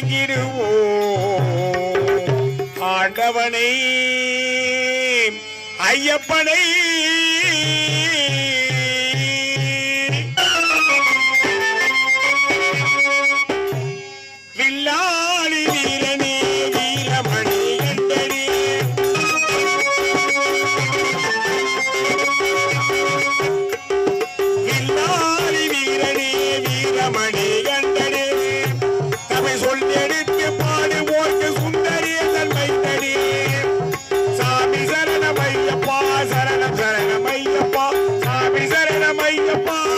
வணங்கிடுவோம். ஆண்டவனை ஐயப்பனை சரணமையப்பா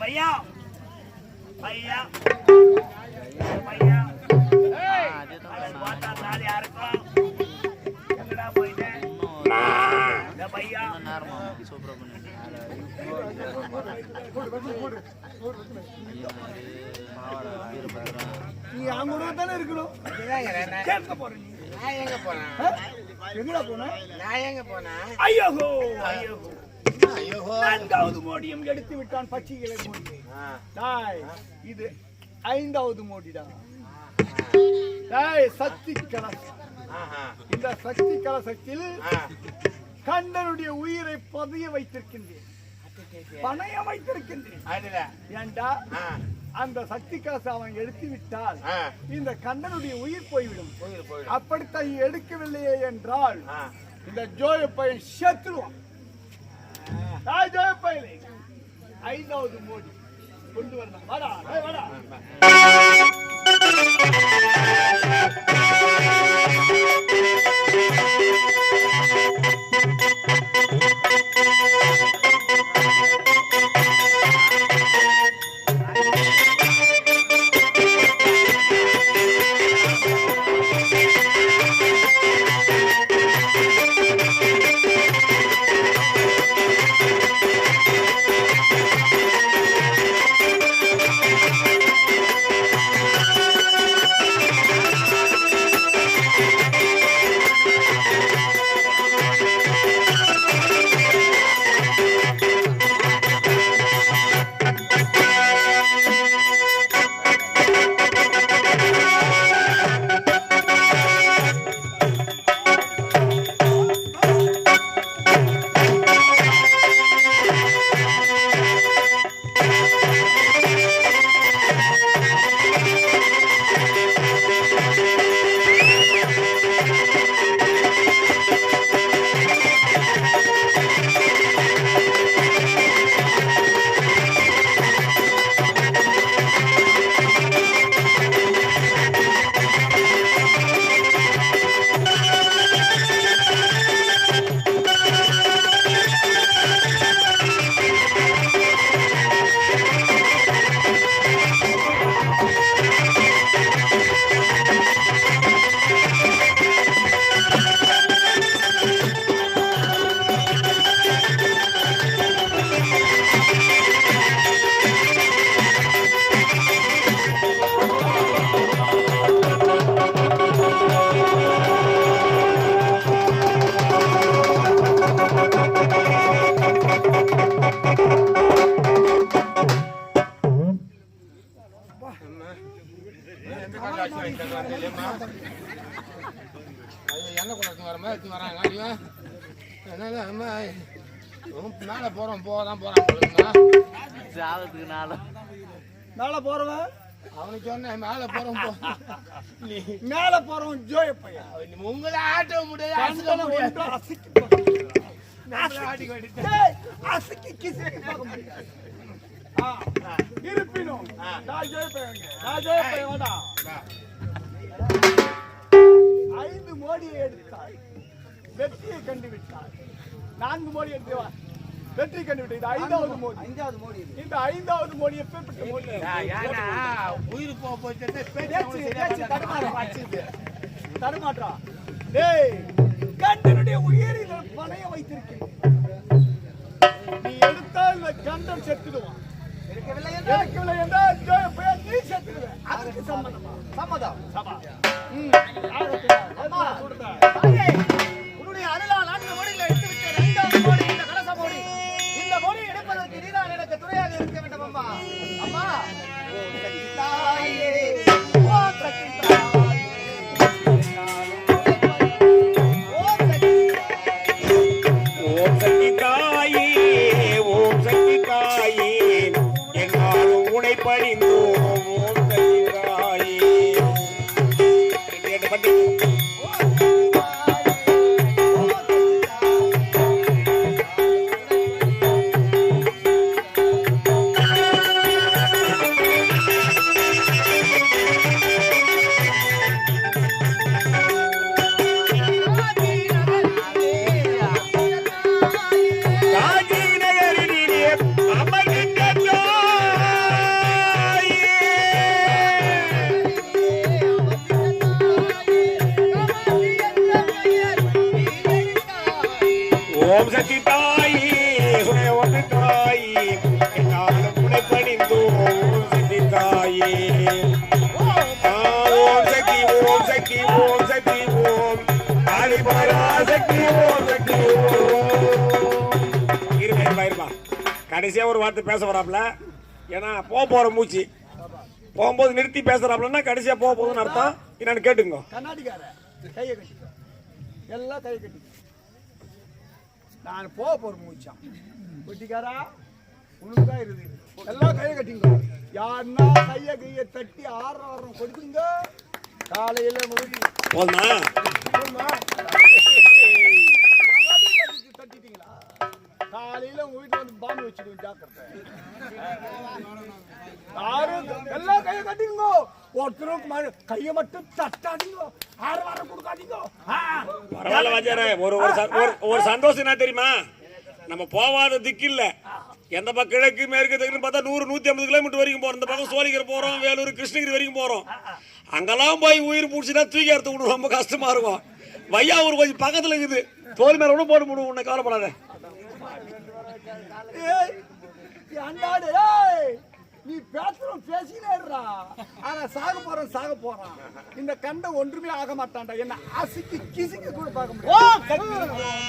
பையா? பையா? பையா? பார்த்தா தாலி யாருக்கும் எங்கடா போயிட்டேன் பையா? நீ அங்க கூட தானே இருக்கணும். கேட்க போற நீ. நான் எங்க போனேன் ஆ? எங்கடா போன? நான் எங்க போனேன்? ஐயோ ஐயோ நான்காவது மோடியம் எடுத்து விட்டான் பச்சைகளை மோடி இது ஐந்தாவது மோடிடா டாய் சக்தி கலசம் இந்த சக்தி கலசத்தில் கண்டனுடைய உயிரை பதிய வைத்திருக்கின்றேன். பணைய வைத்திருக்கின்றேன். ஏண்டா? அந்த சக்தி கலசம் அவன் எடுத்து விட்டால். இந்த கண்டனுடைய உயிர் போய்விடும். அப்படித்தான் எடுக்கவில்லையே என்றால். இந்த ஜோய பையன் செத்துருவான். ஆ, ஜோய ஐந்தாவது மோடி. கொண்டு வரலாம் வாடா ஏய், வாடா. எண்ணெய் குளத்து வர மாதிரி எடுத்து வராங்க ஐயோ அம்மா மேலே போகிறோம் போக தான் போகிறான் மேலே போறவன்? அவனுக்கு சொன்னேன் மேலே போகிறோம் போ மேல போறவன் ஜோய பையன். உங்களை ஆட்ட முடியாது அசைக்க கண்களை முடியாது அசைக்கி பார்க்க முடியாது. இருப்பினும் நான் வேண்டாம். ஐந்து மோடியை எடுத்தாய் வெற்றியை கண்டு விட்டாய் நான்கு மோடி எடுத்து வா. வெற்றி கண்டு விட்டாய் இது ஐந்தாவது மோடி. ஐந்தாவது மோடி இந்த ஐந்தாவது மோடி எப்பேற்பட்ட மோடி உயிர் போக போச்சு. தடுமாற்றம் டேய் கண்டனுடைய உயிரில் பணைய வைத்திருக்கிறேன். நீ எடுத்தால் கண்டன் செத்துடுவான். எடுக்கவில்லை என்றால் ஜோய பையன் நீ செத்துடுவேன் அதுக்கு சம்மதமா. சம்மதம். சபா ம். ஆகட்டும். கடைசியா ஒரு வார்த்தை பேச வராப்ல ஏன்னா போக போற மூச்சு. போகும்போது நிறுத்தி பேசுறாப்லன்னா கடைசியா போக போகுதுன்னு அர்த்தம். என்னன்னு கேட்டுங்க கையை கட்டிக்கோ. எல்லாம் கையை கட்டிக்கோ. நான் போக போற மூச்சான் கொட்டிக்காரா உனக்குதா இருக்குது. எல்லாம் கையை கட்டிங்க யாருன்னா கையை கையை தட்டி ஆடுற ஆடுறோம் கொடுக்குங்க. காலையில முடிஞ்சு போதுமா? காலையில உங்க வீட்டுல வந்து பாம்பு வச்சுடுவோம் ஜாக்கிரதை. யாரும் எல்லாம் கையை கட்டிங்க ஒருத்தரும் ம- கையை மட்டும் தட்டாதீங்க. ஆறு வாரம் கொடுக்காதீங்க. பரவாயில்ல வாஜார ஒரு ஒரு ஒரு ஒரு சந்தோஷம் என்ன தெரியுமா? நம்ம போவாத திக்கு இல்ல எந்த பக்கம் கிழக்கு மேற்கு தெற்கு பார்த்தா நூறு நூத்தி ஐம்பது கிலோமீட்டர் வரைக்கும் போறோம். இந்த பக்கம் சோழிகர் போறோம் வேலூர் கிருஷ்ணகிரி வரைக்கும் போறோம். அங்கெல்லாம் போய் உயிர் பிடிச்சினா தூக்கி எடுத்து விடுவோம். ரொம்ப கஷ்டமா இருக்கும். வையாவூர் கொஞ்சம் பக்கத்துல இருக்குது. தோல் மேல கூட போட்டு விடுவோம் உன்னை கவலைப்படாத. ஏண்டாடு, ஏய், நீ பேசுறோம் பேசினேடுறா ஆனா சாக போறோம் சாக போறான். இந்த கண்ட ஒன்றுமே ஆக மாட்டான்டா. என்ன அசிக்கு கிசிக்கு கூட பார்க்க முடியும்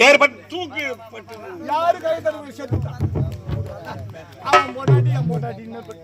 ஏற்பட்டு தூக்கு பட்டு யாரு கை தடுப்பு செத்துட்டான் அவன் போட்டாட்டி என் போட்டாட்டி இன்னொரு